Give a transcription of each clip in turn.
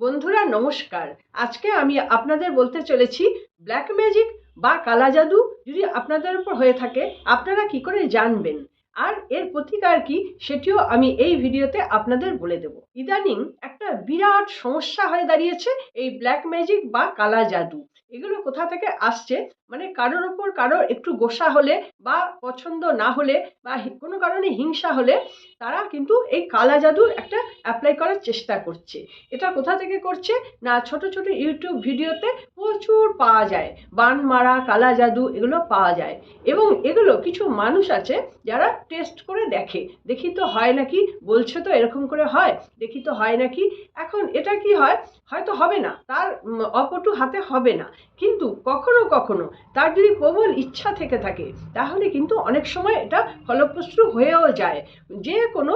বন্ধুরা নমস্কার। আজকে আমি আপনাদের বলতে চলেছি ব্ল্যাক ম্যাজিক বা কালা জাদু যদি আপনাদের উপর হয়ে থাকে, আপনারা কি করে জানবেন? আর এর প্রতিকার কি সেটিও আমি এই ভিডিওতে আপনাদের বলে দেব। ইদানিং একটা বিরাট সমস্যা হয়ে দাঁড়িয়েছে এই ব্ল্যাক ম্যাজিক বা কালা জাদু। এগুলো কোথা থেকে আসছে? মানে কারোর ওপর কারোর একটু গোসা হলে বা পছন্দ না হলে বা কোনো কারণে হিংসা হলে তারা কিন্তু এই কালা জাদুর একটা অ্যাপ্লাই করার চেষ্টা করছে। এটা কোথা থেকে করছে? না, ছোট ছোট ইউটিউব ভিডিওতে প্রচুর পাওয়া যায়। বান মারা, কালা জাদু এগুলো পাওয়া যায়। এবং এগুলো কিছু মানুষ আছে যারা টেস্ট করে দেখে। দেখি তো হয় নাকি? বলছে তো এরকম করে হয়। দেখি তো হয় নাকি? এখন এটা কি হয়? হয়তো হবে না। তার অপটু হাতে হবে না। কিন্তু কখনো কখনো তার যদি প্রবল ইচ্ছা থেকে থাকে। তাহলে কিন্তু অনেক সময় এটা ফলপ্রসূ হয়েও যায়। যে কোনো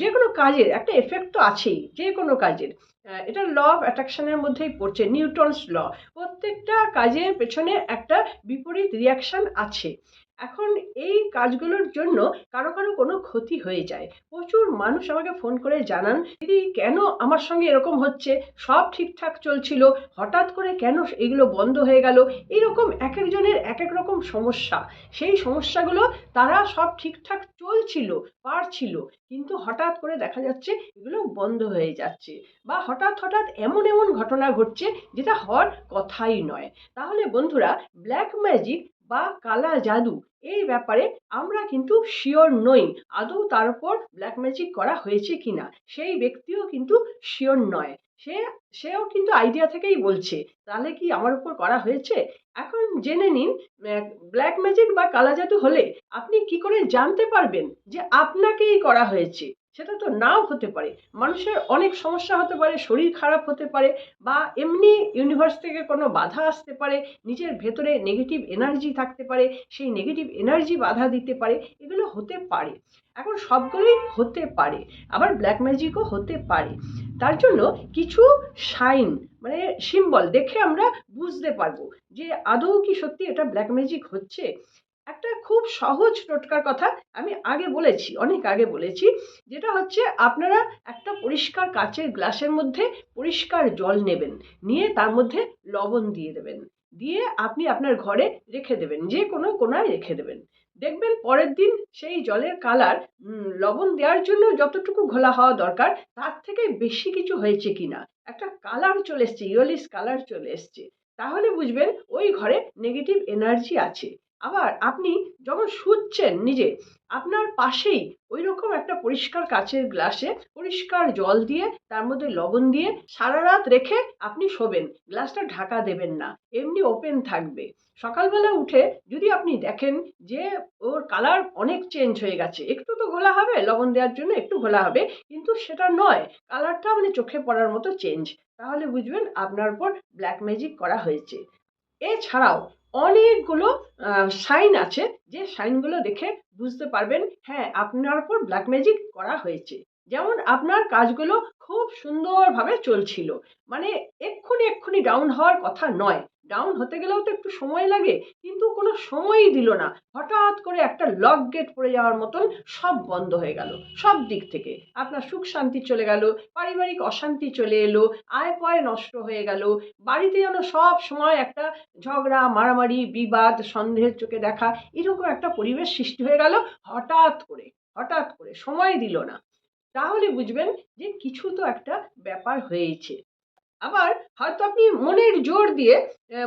যে কোনো কাজের একটা এফেক্ট তো আছেই, যে কোনো কাজের। এটা ল অফ অ্যাট্রাকশনের মধ্যেই পড়ছে নিউটনস ল প্রত্যেকটা কাজের পেছনে একটা বিপরীত রিয়াকশান আছে। এখন এই কাজগুলোর জন্য কারও কারও কোনো ক্ষতি হয়ে যায়। প্রচুর মানুষ আমাকে ফোন করে জানান, দিদি, কেন আমার সঙ্গে এরকম হচ্ছে? সব ঠিকঠাক চলছিল, হঠাৎ করে কেন এগুলো বন্ধ হয়ে গেল? এরকম এক একজনের এক এক রকম সমস্যা। সেই সমস্যাগুলো তারা সব ঠিকঠাক চলছিল, পারছিল, কিন্তু হঠাৎ করে দেখা যাচ্ছে এগুলো বন্ধ হয়ে যাচ্ছে বা হঠাৎ হঠাৎ এমন এমন ঘটনা ঘটছে যেটা হওয়ার কথাই নয়। তাহলে বন্ধুরা ব্ল্যাক ম্যাজিক বা কালা জাদু, এই ব্যাপারে আমরা কিন্তু শিওর নই। আদৌ তার উপর ব্ল্যাক ম্যাজিক করা হয়েছে কিনা, সেই ব্যক্তিও কিন্তু শিওর নয়। সে, সেও কিন্তু আইডিয়া থেকেই বলছে, তাহলে কি আমার উপর করা হয়েছে? এখন জেনে নিন ব্ল্যাক ম্যাজিক বা কালা জাদু হলে আপনি কি করে জানতে পারবেন যে আপনাকেই করা হয়েছে? সেটা তো নাও হতে পারে। মানুষের অনেক সমস্যা হতে পারে, শরীর খারাপ হতে পারে বা এমনি ইউনিভার্স থেকে কোনো বাধা আসতে পারে, নিজের ভেতরে নেগেটিভ এনার্জি থাকতে পারে, সেই নেগেটিভ এনার্জি বাধা দিতে পারে, এগুলো হতে পারে। এখন সবগুলোই হতে পারে, আবার ব্ল্যাক ম্যাজিকও হতে পারে। তার জন্য কিছু সাইন মানে সিম্বল দেখে আমরা বুঝতে পারব যে আদৌ কি সত্যি এটা ব্ল্যাক ম্যাজিক হচ্ছে? একটা খুব সহজ টোটকার কথা আমি আগে বলেছি, অনেক আগে বলেছি। যেটা হচ্ছে আপনারা একটা পরিষ্কার কাচের গ্লাসের মধ্যে পরিষ্কার জল নেবেন, নিয়ে তার মধ্যে লবণ দিয়ে দেবেন। দিয়ে আপনি আপনার ঘরে রেখে দেবেন, যে কোনো কোনায় রেখে দেবেন। দেখবেন পরের দিন সেই জলের কালার লবণ দেওয়ার জন্য যতটুকু ঘোলা হওয়া দরকার, তার থেকে বেশি কিছু হয়েছে কি না একটা কালার চলে এসছে ইয়েলিশ কালার চলে এসছে। তাহলে বুঝবেন ওই ঘরে নেগেটিভ এনার্জি আছে। আবার আপনি যখন শুচ্ছেন নিজে, আপনার পাশেই ওই রকম একটা পরিষ্কার কাচের গ্লাসে পরিষ্কার জল দিয়ে, তার মধ্যে লবণ দিয়ে সারা রাত রেখে আপনি শোবেন। গ্লাসটা ঢাকা দেবেন না, এমনি ওপেন থাকবে। সকালবেলা উঠে যদি আপনি দেখেন যে ওর কালার অনেক চেঞ্জ হয়ে গেছে, একটু তো ঘোলা হবে, লবণ দেওয়ার জন্য একটু ঘোলা হবে, কিন্তু সেটা নয়, কালারটা মানে চোখে পড়ার মতো চেঞ্জ। তাহলে বুঝবেন আপনার উপর ব্ল্যাক ম্যাজিক করা হয়েছে। এছাড়াও অনেকগুলো সাইন আছে। যে সাইনগুলো দেখে বুঝতে পারবেন হ্যাঁ আপনার উপর ব্ল্যাক ম্যাজিক করা হয়েছে। যেমন আপনার কাজগুলো খুব সুন্দরভাবে চলছিল। মানে এক্ষুনি এক্ষুনি ডাউন হওয়ার কথা নয়। ডাউন হতে গেলেও তো একটু সময় লাগে, কিন্তু কোনো সময়ই দিল না। হঠাৎ করে একটা লক গেট পড়ে যাওয়ার মতন সব বন্ধ হয়ে গেল, সব দিক থেকে। আপনার সুখ শান্তি চলে গেল, পারিবারিক অশান্তি চলে এলো, আয় পয় নষ্ট হয়ে গেল। বাড়িতে যেন সব সময় একটা ঝগড়া, মারামারি, বিবাদ, সন্দেহের চোখে দেখা, এরকম একটা পরিবেশ সৃষ্টি হয়ে গেল হঠাৎ করে হঠাৎ করে। সময় দিল না। তাহলে বুঝবেন যে কিছু তো একটা ব্যাপার হয়েছে। আবার হয়তো আপনি মনের জোর দিয়ে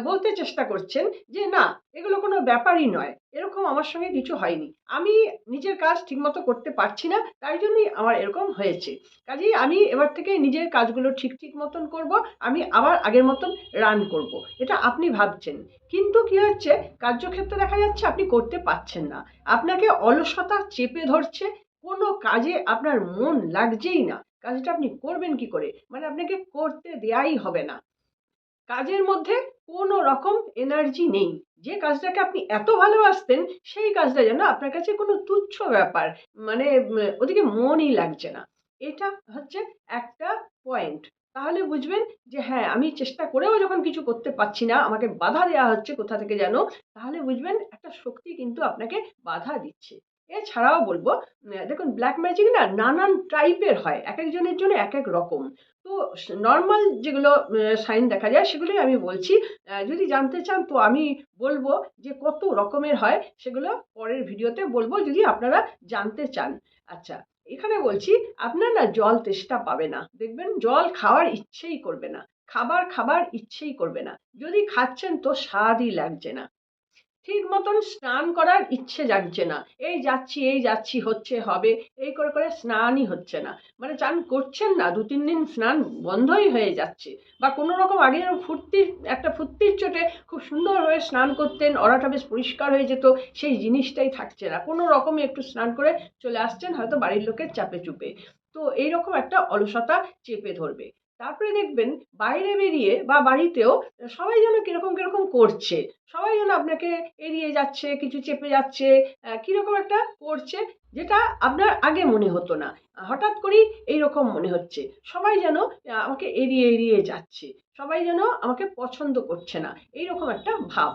বলতে চেষ্টা করছেন যে, না, এগুলো কোনো ব্যাপারই নয়। এরকম আমার সঙ্গে কিছু হয়নি। আমি নিজের কাজ ঠিকমতো করতে পারছি না, তাই জন্যই আমার এরকম হয়েছে। কাজেই আমি এবার থেকে নিজের কাজগুলো ঠিক ঠিক মতন করব, আমি আবার আগের মতন রান করব। এটা আপনি ভাবছেন। কিন্তু কি হচ্ছে? কার্যক্ষেত্রে দেখা যাচ্ছে আপনি করতে পারছেন না। আপনাকে অলসতা চেপে ধরছে কোনো কাজে আপনার মন লাগছেই না। কাজটা আপনি করবেন কি করে? মানে আপনাকে করতে দেয়াই হবে না। কাজের মধ্যে কোনো রকম এনার্জি নেই। যে কাজটাকে আপনি এত ভালোবাসতেন, সেই কাজটা যেন আপনার কাছে কোনো তুচ্ছ ব্যাপার মানে ওদিকে মনই লাগছে না। এটা হচ্ছে একটা পয়েন্ট তাহলে বুঝবেন যে হ্যাঁ আমি চেষ্টা করেও যখন কিছু করতে পারছি না, আমাকে বাধা দেওয়া হচ্ছে কোথা থেকে যেন, তাহলে বুঝবেন একটা শক্তি কিন্তু আপনাকে বাধা দিচ্ছে। এছাড়াও বলব দেখুন ব্ল্যাক ম্যাজিক না নানান টাইপের হয়, এক একজনের জন্য এক এক রকম। তো নর্মাল যেগুলো সাইন দেখা যায়, সেগুলোই আমি বলছি। যদি জানতে চান, তো আমি বলব যে কত রকমের হয়, সেগুলো পরের ভিডিওতে বলব, যদি আপনারা জানতে চান। আচ্ছা এখানে বলছি, আপনার না জল তেষ্টা পাবে না। দেখবেন, জল খাওয়ার ইচ্ছেই করবে না। খাবার খাবার ইচ্ছেই করবে না। যদি খাচ্ছেন, তো স্বাদই লাগছে না। ঠিক মতন স্নান করার ইচ্ছে জাগছে না। এই যাচ্ছি এই যাচ্ছি, হচ্ছে, হবে। এই করে করে স্নানই হচ্ছে না। মানে চান করছেন না, দু তিন দিন স্নান বন্ধই হয়ে যাচ্ছে। বা কোনো রকম আগে ফুর্তির, একটা ফুর্তির চোটে খুব সুন্দরভাবে স্নান করতেন, অরাটা বেশ পরিষ্কার হয়ে যেত, সেই জিনিসটাই থাকছে না। কোনো রকমে একটু স্নান করে চলে আসছেন হয়তো বাড়ির লোকের চাপে চুপে। তো এইরকম একটা অলসতা চেপে ধরবে। তারপরে দেখবেন বাইরে বেরিয়ে বা বাড়িতেও সবাই যেন কীরকম কীরকম করছে। সবাই যেন আপনাকে এড়িয়ে যাচ্ছে, কিছু চেপে যাচ্ছে কীরকম একটা করছে যেটা আপনার আগে মনে হতো না। হঠাৎ করেই এইরকম মনে হচ্ছে। সবাই যেন আমাকে এড়িয়ে এড়িয়ে যাচ্ছে। সবাই যেন আমাকে পছন্দ করছে না। এইরকম একটা ভাব।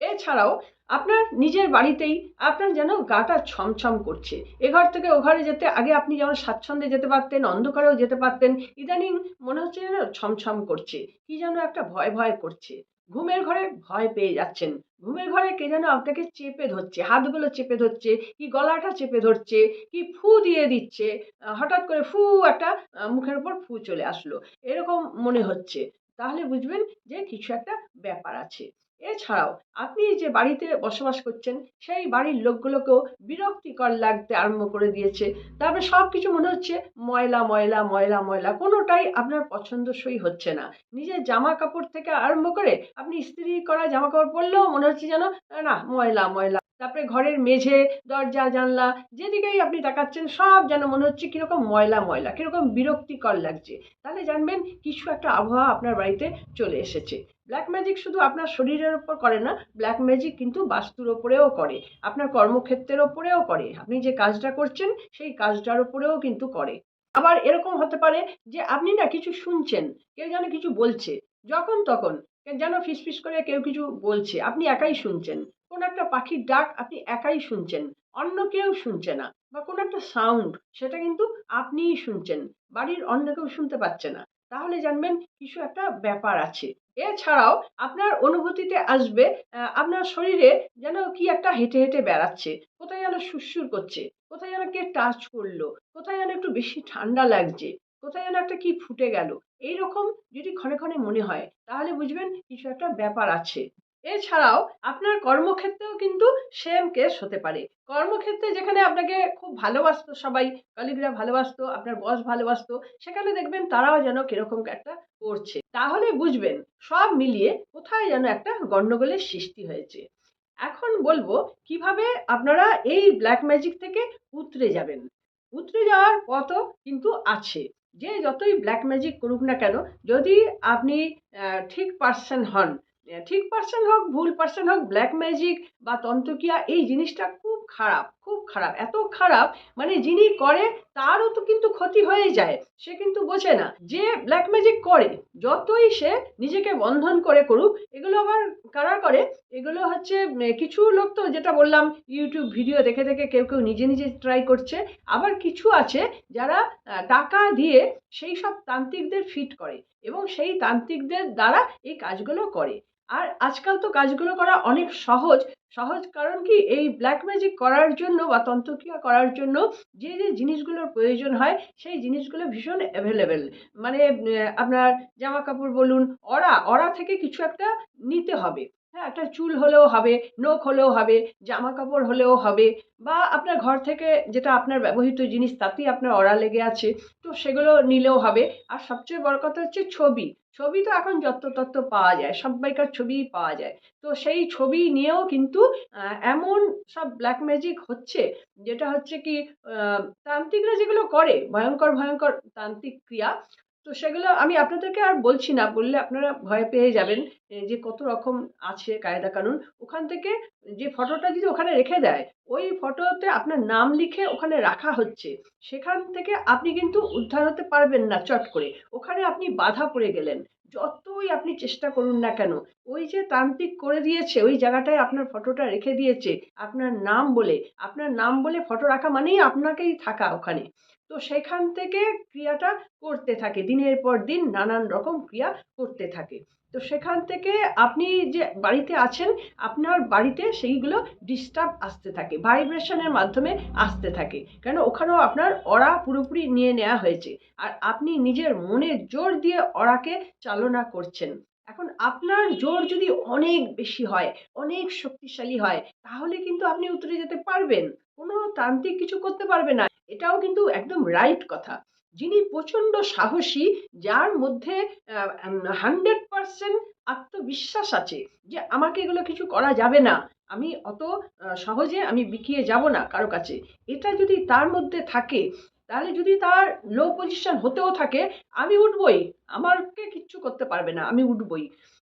এছাড়াও আপনার নিজের বাড়িতেই আপনার যেন গাটা ছমছম করছে। এ ঘর থেকে ও ঘরে যেতে আগে আপনি যেমন স্বাচ্ছন্দ্যে যেতে পারতেন, অন্ধকারেও যেতে পারতেন, ইদানিং মনে হচ্ছে যেন ছমছম করছে। কি যেন একটা ভয় ভয় করছে। ঘুমের ঘরে ভয় পেয়ে যাচ্ছেন। ঘুমের ঘরে কে যেন আপনাকে চেপে ধরছে, হাতগুলো চেপে ধরছে, কি গলাটা চেপে ধরছে, কি ফু দিয়ে দিচ্ছে। হঠাৎ করে ফু একটা মুখের উপর ফু চলে আসলো। এরকম মনে হচ্ছে। তাহলে বুঝবেন যে কিছু একটা ব্যাপার আছে। এছাড়াও আপনি যে বাড়িতে বসবাস করছেন, সেই বাড়ির লোকগুলোকেও বিরক্তিকর লাগতে আরম্ভ করে দিয়েছে। তারপরে সব কিছু মনে হচ্ছে ময়লা ময়লা ময়লা ময়লা, কোনোটাই আপনার পছন্দসই হচ্ছে না। নিজের জামা কাপড় থেকে আরম্ভ করে আপনি ইস্ত্রি করা জামা কাপড় পরলেও মনে হচ্ছে যেন না, ময়লা ময়লা। তারপরে ঘরের মেঝে, দরজা, জানলা, যেদিকেই আপনি তাকাচ্ছেন, সব যেন মনে হচ্ছে কীরকম ময়লা ময়লা, কীরকম বিরক্তিকর লাগছে। তাহলে জানবেন কিছু একটা আবহাওয়া আপনার বাড়িতে চলে এসেছে। ব্ল্যাক ম্যাজিক শুধু আপনার শরীরের ওপর করে না ব্ল্যাক ম্যাজিক কিন্তু বাস্তুর ওপরেও করে, আপনার কর্মক্ষেত্রের ওপরেও করে। আপনি যে কাজটা করছেন, সেই কাজটার ওপরেও কিন্তু করে। আবার এরকম হতে পারে যে আপনি না কিছু শুনছেন, কেউ যেন কিছু বলছে, যখন তখন যেন ফিসফিস করে কেউ কিছু বলছে, আপনি একাই শুনছেন। কোন একটা পাখির ডাক আপনি একাই শুনছেন, অন্য কেউ শুনছে না বা কোনো একটা সাউন্ড সেটা কিন্তু আপনিই শুনছেন, বাড়ির অন্য কেউ শুনতে পাচ্ছে না। তাহলে জানবেন কিছু একটা ব্যাপার আছে। এছাড়াও আপনার অনুভূতিতে আসবে আপনার শরীরে যেন কি একটা হেঁটে হেঁটে বেড়াচ্ছে, কোথায় যেন সুরসুর করছে, কোথায় যেন কে টাচ করল, কোথায় যেন একটু বেশি ঠান্ডা লাগছে, কোথায় যেন একটা কি ফুটে গেল, এইরকম যদি ক্ষণে ক্ষণে মনে হয়, তাহলে বুঝবেন কিছু একটা ব্যাপার আছে। এছাড়াও আপনার কর্মক্ষেত্রেও কিন্তু সেম কেস হতে পারে। কর্মক্ষেত্রে যেখানে আপনাকে খুব ভালোবাসতো সবাই কলিগরা ভালোবাসতো, আপনার বস ভালোবাসতো, সেখানে দেখবেন তারাও যেন কীরকম একটা করছে। তাহলে বুঝবেন, সব মিলিয়ে কোথায় যেন একটা গণ্ডগোলের সৃষ্টি হয়েছে। এখন বলব, কীভাবে আপনারা এই ব্ল্যাক ম্যাজিক থেকে উতরে যাবেন। উতরে যাওয়ার পথও কিন্তু আছে। যে যতই ব্ল্যাক ম্যাজিক করুক না কেন, যদি আপনি ঠিক পার্সন হন ঠিক পার্সন হোক, ভুল পার্সন হোক ব্ল্যাক ম্যাজিক বা তন্ত্রক্রিয়া, এই জিনিসটা খুব খারাপ খুব খারাপ, এত খারাপ মানে যিনি করে তারও তো কিন্তু ক্ষতি হয়ে যায়, সে কিন্তু বোঝে না। যে ব্ল্যাক ম্যাজিক করে, যতই সে নিজেকে বন্ধন করে করুক, এগুলো আবার কারা করে? এগুলো হচ্ছে কিছু লোক তো যেটা বললাম ইউটিউব ভিডিও দেখে দেখে কেউ কেউ নিজে নিজে ট্রাই করছে। আবার কিছু আছে যারা টাকা দিয়ে সেই সব তান্ত্রিকদের ফিট করে এবং সেই তান্ত্রিকদের দ্বারা এই কাজগুলো করে। আর আজকাল তো কাজগুলো করা অনেক সহজ। সহজ কারণ কি? এই ব্ল্যাক ম্যাজিক করার জন্য বা তন্ত্রক্রিয়া করার জন্য যে যে জিনিসগুলোর প্রয়োজন হয়, সেই জিনিসগুলো ভীষণ অ্যাভেলেবেল মানে আপনার জামা কাপড় বলুন অরা অরা থেকে কিছু একটা নিতে হবে। হ্যাঁ একটা চুল হলেও হবে, নখ হলেও হবে জামা কাপড় হলেও হবে, বা আপনার ঘর থেকে যেটা আপনার ব্যবহৃত জিনিস তাতেই আপনার অরা লেগে আছে, তো সেগুলো নিলেও হবে। আর সবচেয়ে বড় কথা হচ্ছে ছবি। ছবি তো এখন যত্রতত্র পাওয়া যায় সবাইকার ছবিই পাওয়া যায়। তো সেই ছবি নিয়েও কিন্তু এমন সব ব্ল্যাক ম্যাজিক হচ্ছে, যেটা হচ্ছে কি তান্ত্রিকরা যেগুলো করে, ভয়ঙ্কর ভয়ঙ্কর তান্ত্রিক ক্রিয়া তো সেগুলো আমি আপনাদেরকে আর বলছি না, বললে আপনারা ভয় পেয়ে যাবেন যে কত রকম আছে কায়দা কানুন। ওখান থেকে যে ফটোটা যদি ওখানে রেখে দেয়, ওই ফটোতে আপনার নাম লিখে ওখানে রাখা হচ্ছে। সেখান থেকে আপনি কিন্তু উদ্ধার হতে পারবেন না চট করে। ওখানে আপনি বাধা পড়ে গেলেন। যতই আপনি চেষ্টা করুন না কেন, ওই যে তান্ত্রিক করে দিয়েছে, ওই জায়গাটায় আপনার ফটোটা রেখে দিয়েছে, আপনার নাম বলে, আপনার নাম বলে ফটো রাখা মানেই আপনাকেই থাকা ওখানে। তো সেখান থেকে ক্রিয়াটা করতে থাকে, দিনের পর দিন নানান রকম ক্রিয়া করতে থাকে। তো সেখান থেকে আপনি যে বাড়িতে আছেন, আপনার বাড়িতে সেইগুলো ডিস্টার্ব আসতে থাকে ভাইব্রেশনের মাধ্যমে আসতে থাকে। কেন ওখানেও আপনার অরা পুরোপুরি নিয়ে নেওয়া হয়েছে। আর আপনি নিজের মনে জোর দিয়ে অরাকে চালনা করছেন। এখন আপনার জোর যদি অনেক বেশি হয়, অনেক শক্তিশালী হয়, তাহলে কিন্তু আপনি উতরে যেতে পারবেন। কোনো তান্ত্রিক কিছু করতে পারবে না। এটাও কিন্তু একদম রাইট কথা। যিনি প্রচণ্ড সাহসী, যার মধ্যে হান্ড্রেড পারসেন্ট আত্মবিশ্বাস আছে যে আমাকে এগুলো কিছু করা যাবে না। আমি অত সহজে আমি বিকিয়ে যাব না কারও কাছে। এটা যদি তার মধ্যে থাকে, তাহলে যদি তার লো পজিশন হতেও থাকে, আমি উঠবই। আমারকে কিচ্ছু করতে পারবে না, আমি উঠবই।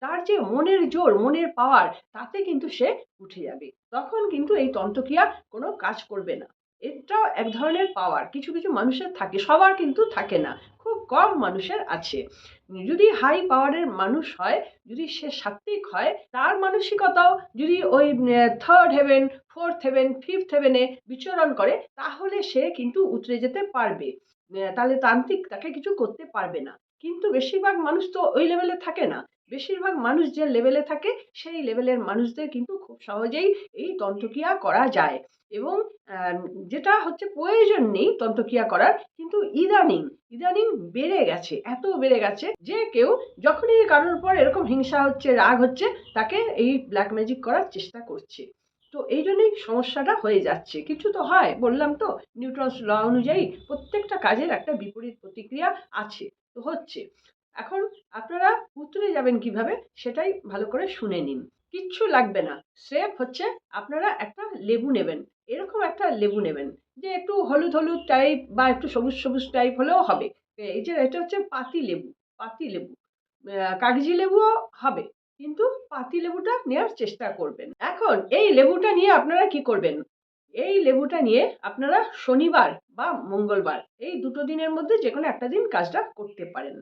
তার যে মনের জোর, মনের পাওয়ার তাতে কিন্তু সে উঠে যাবে। তখন কিন্তু এই তন্ত্রক্রিয়া কোনো কাজ করবে না। এটাও এক ধরনের পাওয়ার কিছু কিছু মানুষের থাকে, সবার কিন্তু থাকে না। খুব কম মানুষের আছে। যদি হাই পাওয়ারের মানুষ হয়, যদি সে সাত্বিক হয়, তার মানসিকতাও যদি ওই third heaven fourth heaven fifth হেভেনে বিচরণ করে, তাহলে সে কিন্তু উতরে যেতে পারবে। তাহলে তান্ত্রিক তাকে কিছু করতে পারবে না। কিন্তু বেশিরভাগ মানুষ তো ওই লেভেলে থাকে না। বেশিরভাগ মানুষ যে লেভেলে থাকে, সেই লেভেলের মানুষদের কিন্তু খুব সহজেই এই তন্ত্রক্রিয়া করা যায়। এবং যেটা হচ্ছে প্রয়োজন নেই তন্ত্রক্রিয়া করার, কিন্তু ইদানিং ইদানিং বেড়ে গেছে, এত বেড়ে গেছে যে কেউ যখনই কারোর উপর এরকম হিংসা হচ্ছে, রাগ হচ্ছে, তাকে এই ব্ল্যাক ম্যাজিক করার চেষ্টা করছে। তো এই জন্যই সমস্যাটা হয়ে যাচ্ছে। কিছু তো হয়, বললাম তো নিউটনস ল অনুযায়ী প্রত্যেকটা কাজের একটা বিপরীত প্রতিক্রিয়া আছে, তো হচ্ছে। এখন আপনারা উতরে যাবেন কীভাবে, সেটাই ভালো করে শুনে নিন। কিচ্ছু লাগবে না। স্রেফ হচ্ছে আপনারা একটা লেবু নেবেন। এরকম একটা লেবু নেবেন, যে একটু হলুদ হলুদ টাইপ বা একটু সবুজ সবুজ টাইপ হলেও হবে। এই যে এটা হচ্ছে পাতি লেবু পাতি লেবু। কাগজি লেবুও হবে, কিন্তু পাতি লেবুটা নেওয়ার চেষ্টা করবেন। এখন এই লেবুটা নিয়ে আপনারা কি করবেন? এই লেবুটা নিয়ে আপনারা শনিবার বা মঙ্গলবার, এই দুটো দিনের মধ্যে যে কোনো একটা দিন কাজটা করতে পারেন।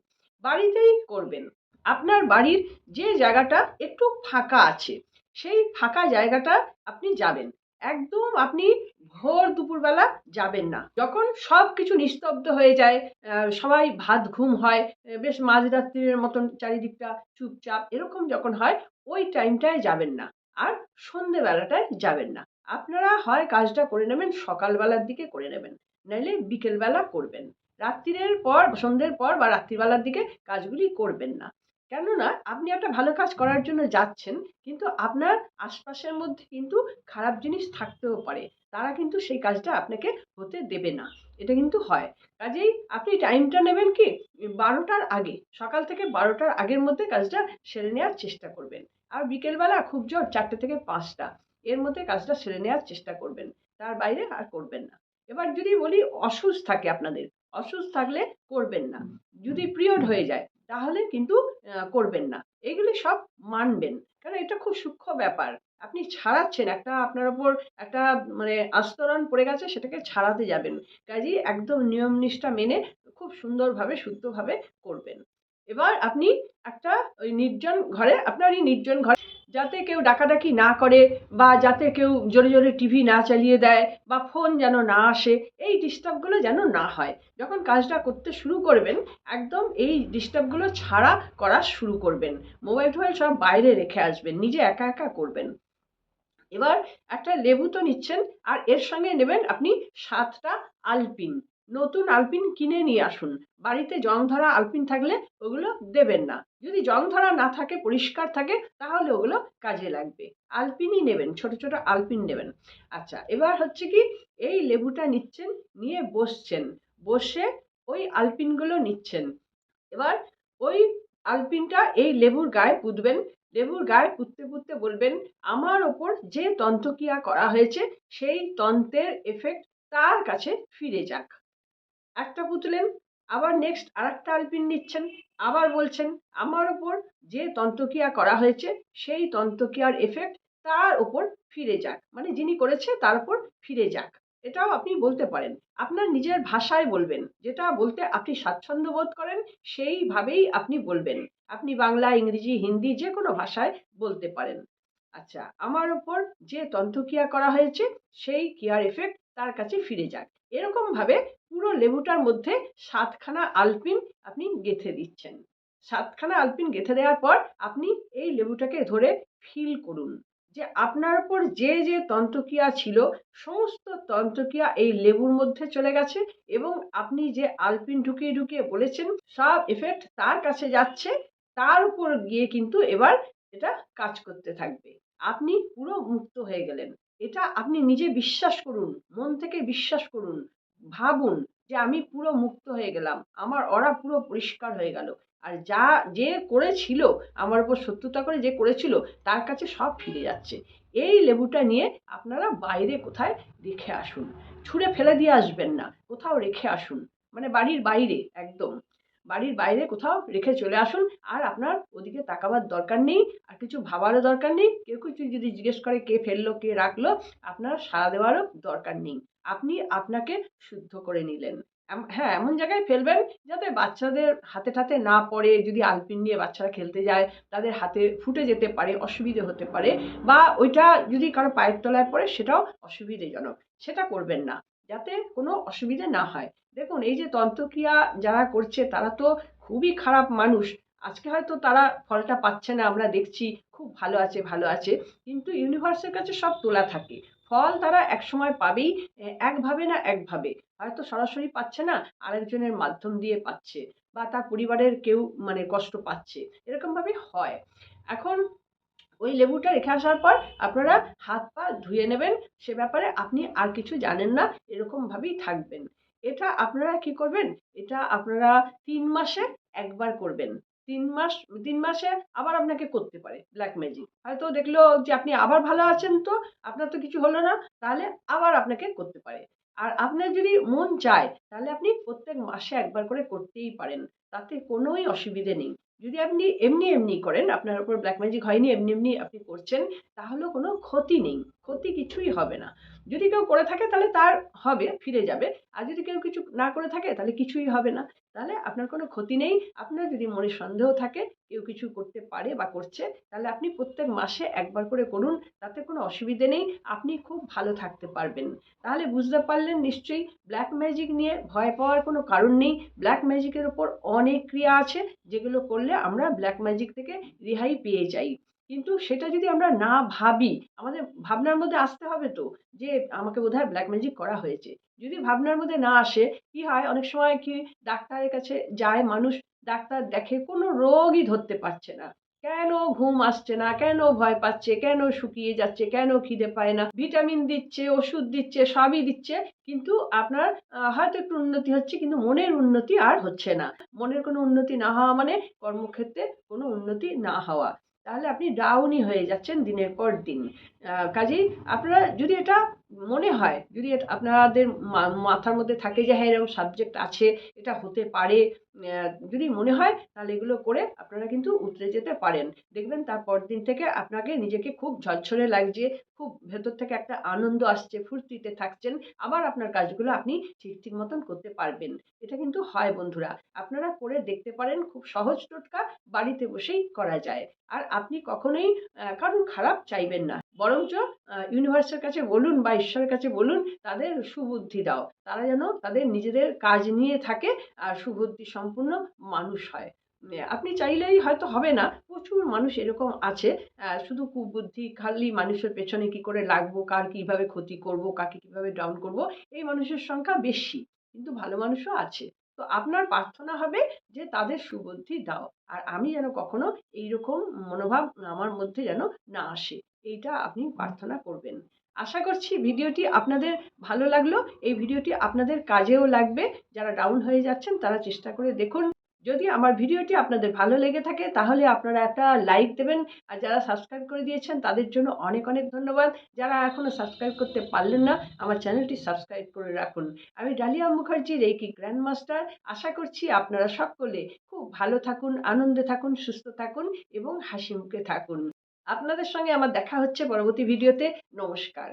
বাড়িতেই করবেন। আপনার বাড়ির যে জায়গাটা একটু ফাঁকা আছে, সেই ফাঁকা জায়গাটা আপনি যাবেন। একদম আপনি ভোর দুপুরবেলা যাবেন না। যখন সব কিছু নিস্তব্ধ হয়ে যায় সবাই ভাত ঘুম হয় বেশ মাঝরাত্রির মতন চারিদিকটা চুপচাপ, এরকম যখন হয়, ওই টাইমটায় যাবেন না। আর সন্ধেবেলাটায় যাবেন না। আপনারা হয় কাজটা করে নেবেন, সকালবেলার দিকে করে নেবেন। নাইলে বিকেলবেলা করবেন। রাত্রিরের পর সন্ধ্যের পর বা রাত্রিবেলার দিকে কাজগুলি করবেন না। কেননা, আপনি একটা ভালো কাজ করার জন্য যাচ্ছেন, কিন্তু আপনার আশপাশের মধ্যে কিন্তু খারাপ জিনিস থাকতেও পারে। তারা কিন্তু সেই কাজটা আপনাকে হতে দেবে না। এটা কিন্তু হয়। কাজেই আপনি টাইমটা নেবেন কি, বারোটার আগে, সকাল থেকে বারোটার আগের মধ্যে কাজটা সেরে নেওয়ার চেষ্টা করবেন। আর বিকেলবেলা খুব জোর চারটে থেকে পাঁচটা, এর মধ্যে কাজটা সেরে নেওয়ার চেষ্টা করবেন। তার বাইরে আর করবেন না। এবার যদি বলি অসুস্থ থাকে আপনাদের অসুস্থ থাকলে করবেন না। যদি পিরিয়ড হয়ে যায় তাহলে কিন্তু করবেন না। এগুলি সব মানবেন। কারণ এটা খুব সূক্ষ্ম ব্যাপার। আপনি ছাড়াচ্ছেন একটা আপনার ওপর একটা মানে আস্তরণ পড়ে গেছে সেটাকে ছাড়াতে যাবেন। কাজেই একদম নিয়ম নিষ্ঠা মেনে খুব সুন্দরভাবে শুদ্ধভাবে করবেন। এবার আপনি একটা ওই নির্জন ঘরে আপনার এই নির্জন ঘরে যাতে কেউ ডাকাডাকি না করে বা যাতে কেউ জোরে জোরে টিভি না চালিয়ে দেয় বা ফোন যেন না আসে, এই ডিস্টার্বগুলো যেন না হয়। যখন কাজটা করতে শুরু করবেন, একদম এই ডিস্টার্বগুলো ছাড়া করা শুরু করবেন। মোবাইল টোবাইল সব বাইরে রেখে আসবেন, নিজে একা একা করবেন। এবার একটা লেবু তো নিচ্ছেন, আর এর সঙ্গে নেবেন আপনি সাতটা আলপিন। নতুন আলপিন কিনে নিয়ে আসুন। বাড়িতে জং ধরা আলপিন থাকলে ওগুলো দেবেন না। যদি জং ধরা না থাকে, পরিষ্কার থাকে, তাহলে ওগুলো কাজে লাগবে। আলপিনই নেবেন, ছোট ছোট আলপিন নেবেন। আচ্ছা এবার হচ্ছে কি, এই লেবুটা নিচ্ছেন, নিয়ে বসছেন। বসে ওই আলপিনগুলো নিচ্ছেন। এবার ওই আলপিনটা এই লেবুর গায়ে পুঁতবেন। লেবুর গায়ে পুঁততে পুঁততে বলবেন, আমার ওপর যে তন্ত্রক্রিয়া করা হয়েছে, সেই তন্ত্রের এফেক্ট তার কাছে ফিরে যাক। একটা পুতলেন আবার নেক্সট আরেকটা আলপিন নিচ্ছেন, আবার বলছেন, আমার ওপর যে তন্ত্রক্রিয়া করা হয়েছে, সেই তন্ত্রক্রিয়ার এফেক্ট তার ওপর ফিরে যাক। মানে যিনি করেছে, তার উপর ফিরে যাক। এটাও আপনি বলতে পারেন। আপনার নিজের ভাষায় বলবেন, যেটা বলতে আপনি স্বাচ্ছন্দ্য বোধ করেন, সেইভাবেই আপনি বলবেন। আপনি বাংলা, ইংরেজি, হিন্দি যে কোনো ভাষায় বলতে পারেন। আচ্ছা আমার ওপর যে তন্ত্রক্রিয়া করা হয়েছে, সেই কেয়ার এফেক্ট তার কাছে ফিরে যাক। এরকম ভাবে পুরো লেবুটার মধ্যে সাতখানা আলপিন আপনি গেঁথে দিচ্ছেন। সাতখানা আলপিন গেঁথে দেওয়ার পর আপনি এই লেবুটাকে ধরে ফিল করুন যে আপনার উপর যে যে তন্ত্রক্রিয়া ছিল, সমস্ত তন্ত্রক্রিয়া এই লেবুর মধ্যে চলে গেছে এবং আপনি যে আলপিন ঢুকিয়ে ঢুকিয়ে বলেছেন, সব এফেক্ট তার কাছে যাচ্ছে, তার উপর গিয়ে কিন্তু এবার এটা কাজ করতে থাকবে। আপনি পুরো মুক্ত হয়ে গেলেন। এটা আপনি নিজে বিশ্বাস করুন, মন থেকে বিশ্বাস করুন, ভাবুন যে আমি পুরো মুক্ত হয়ে গেলাম, আমার অরা পুরো পরিষ্কার হয়ে গেল। আর যা, যে করেছিল, আমার উপর শত্রুতা করে যে করেছিল, তার কাছে সব ফিরে যাচ্ছে। এই লেবুটা নিয়ে আপনারা বাইরে কোথায় রেখে আসুন। ছুঁড়ে ফেলে দিয়ে আসবেন না, কোথাও রেখে আসুন। মানে বাড়ির বাইরে, একদম। বাড়ির বাইরে কোথাও রেখে চলে আসুন। আর আপনার ওদিকে তাকাবার দরকার নেই, আর কিছু ভাবারও দরকার নেই। কেউ কিছু যদি জিজ্ঞেস করে কে ফেলল, কে রাখল, আপনার সাড়া দেওয়ারও দরকার নেই। আপনি আপনাকে শুদ্ধ করে নিলেন। হ্যাঁ এমন জায়গায় ফেলবেন যাতে বাচ্চাদের হাতে টাতে না পড়ে, যদি আলপিন নিয়ে বাচ্চারা খেলতে যায়, তাদের হাতে ফুটে যেতে পারে, অসুবিধে হতে পারে, বা ওইটা যদি কারও পায়ের তলায় পড়ে, সেটাও অসুবিধেজনক। সেটা করবেন না। যাতে কোনো অসুবিধে না হয়। দেখুন, এই যে তন্ত্রক্রিয়া যারা করছে, তারা তো খুবই খারাপ মানুষ। আজকে হয়তো তারা ফলটা পাচ্ছে না, আমরা দেখছি খুব ভালো আছে ভালো আছে। কিন্তু ইউনিভার্সের কাছে সব তোলা থাকে। ফল তারা একসময় পাবেই একভাবে না একভাবে। হয়তো সরাসরি পাচ্ছে না, আরেকজনের মাধ্যম দিয়ে পাচ্ছে। বা তার পরিবারের কেউ মানে কষ্ট পাচ্ছে। এরকমভাবে হয়। এখন ওই লেবুটা রেখে আসার পর আপনারা হাত পা ধুয়ে নেবেন। সে ব্যাপারে আপনি আর কিছু জানেন না, এরকমভাবেই থাকবেন। এটা আপনারা কি করবেন? এটা আপনারা তিন মাসে একবার করবেন। তিন মাস, তিন মাসে আবার আপনাকে করতে পারে ব্ল্যাক ম্যাজিক হয়তো দেখল যে আপনি আবার ভালো আছেন তো, আপনার তো কিছু হলো না, তাহলে আবার আপনাকে করতে পারে। আর আপনার যদি মন চায়, তাহলে আপনি প্রত্যেক মাসে একবার করে করতেই পারেন। তাতে কোনোই অসুবিধে নেই। যদি আপনি এমনি এমনি করেন, আপনার উপর ব্ল্যাক ম্যাজিক হয়নি, এমনি এমনি আপনি করছেন, তাহলেও কোনো ক্ষতি নেই। ক্ষতি কিছুই হবে না। যদি কেউ করে থাকে তাহলে তার হবে, ফিরে যাবে। আর যদি কেউ কিছু না করে থাকে তাহলে কিছুই হবে না। তাহলে আপনার কোনো ক্ষতি নেই। আপনার যদি মনে সন্দেহ থাকে, কেউ কিছু করতে পারে বা করছে, তাহলে আপনি প্রত্যেক মাসে একবার করে করুন। তাতে কোনো অসুবিধে নেই। আপনি খুব ভালো থাকতে পারবেন। তাহলে বুঝতে পারলেন নিশ্চয়ই ব্ল্যাক ম্যাজিক নিয়ে ভয় পাওয়ার কোনো কারণ নেই। ব্ল্যাক ম্যাজিকের ওপর অনেক ক্রিয়া আছে, যেগুলো করলে আমরা ব্ল্যাক ম্যাজিক থেকে রেহাই পেয়ে যাই। কিন্তু সেটা যদি আমরা না ভাবি, আমাদের ভাবনার মধ্যে আসতে হবে তো যে আমাকে বোধহয় ব্ল্যাক ম্যাজিক করা হয়েছে। যদি ভাবনার মধ্যে না আসে, কি হয়? অনেক সময় কি ডাক্তারের কাছে যায়, মানুষ ডাক্তার দেখে কোনো রোগই ধরতে পারছে না। কেন ঘুম আসছে না? কেন ভয় পাচ্ছে? কেন শুকিয়ে যাচ্ছে? কেন খিদে পায় না? ভিটামিন দিচ্ছে, ওষুধ দিচ্ছে, সবই দিচ্ছে, কিন্তু আপনার হয়তো একটু উন্নতি হচ্ছে, কিন্তু মনের উন্নতি আর হচ্ছে না। মনের কোনো উন্নতি না হওয়া মানে কর্মক্ষেত্রে কোনো উন্নতি না হওয়া। তাহলে আপনি ডাউনই হয়ে যাচ্ছেন দিনের পর দিন। কাজেই আপনারা যদি এটা মনে হয় যদি আপনাদের মাথার মধ্যে থাকে যে হ্যাঁ এরকম সাবজেক্ট আছে, এটা হতে পারে যদি মনে হয়, তাহলে এগুলো করে আপনারা কিন্তু উতরে যেতে পারেন। দেখবেন তারপর দিন থেকে আপনাকে নিজেকে খুব ঝরঝরে লাগছে, খুব ভেতর থেকে একটা আনন্দ আসছে, ফুর্তিতে থাকছেন, আবার আপনার কাজগুলো আপনি ঠিক ঠিক মতন করতে পারবেন। এটা কিন্তু হয় বন্ধুরা। আপনারা করে দেখতে পারেন, খুব সহজ টোটকা বাড়িতে বসেই করা যায়। আর আপনি কখনোই কারণ খারাপ চাইবেন না। বরঞ্চ ইউনিভার্সের কাছে বলুন বা ঈশ্বরের কাছে বলুন, তাদের সুবুদ্ধি দাও। তারা যেন তাদের নিজেদের কাজ নিয়ে থাকে আর সুবুদ্ধি সম্পূর্ণ মানুষ হয়। আপনি চাইলেই হয়তো হবে না, প্রচুর মানুষ এরকম আছে শুধু কুবুদ্ধি খালি মানুষের পেছনে কি করে লাগবো, কার কীভাবে ক্ষতি করব, কাকে কীভাবে ডাউন করব, এই মানুষের সংখ্যা বেশি, কিন্তু ভালো মানুষও আছে। তো আপনার প্রার্থনা হবে যে তাদের সুবুদ্ধি দাও, আর আমি যেন কখনো এইরকম মনোভাব আমার মধ্যে যেন না আসে। এইটা আপনি প্রার্থনা করবেন। আশা করছি ভিডিওটি আপনাদের ভালো লাগল। এই ভিডিওটি আপনাদের কাজেও লাগবে। যারা ডাউন হয়ে যাচ্ছেন, তারা চেষ্টা করে দেখুন। যদি আমার ভিডিওটি আপনাদের ভালো লেগে থাকে, তাহলে আপনারা একটা লাইক দেবেন। আর যারা সাবস্ক্রাইব করে দিয়েছেন, তাদের জন্য অনেক অনেক ধন্যবাদ। যারা এখনও সাবস্ক্রাইব করতে পারলেন না, আমার চ্যানেলটি সাবস্ক্রাইব করে রাখুন। আমি Dalia Mukherjee reiki grand master আশা করছি আপনারা সকলে খুব ভালো থাকুন, আনন্দে থাকুন, সুস্থ থাকুন এবং হাসি মুখে থাকুন। আপনাদের সঙ্গে আমার দেখা হচ্ছে পরবর্তী ভিডিওতে। নমস্কার।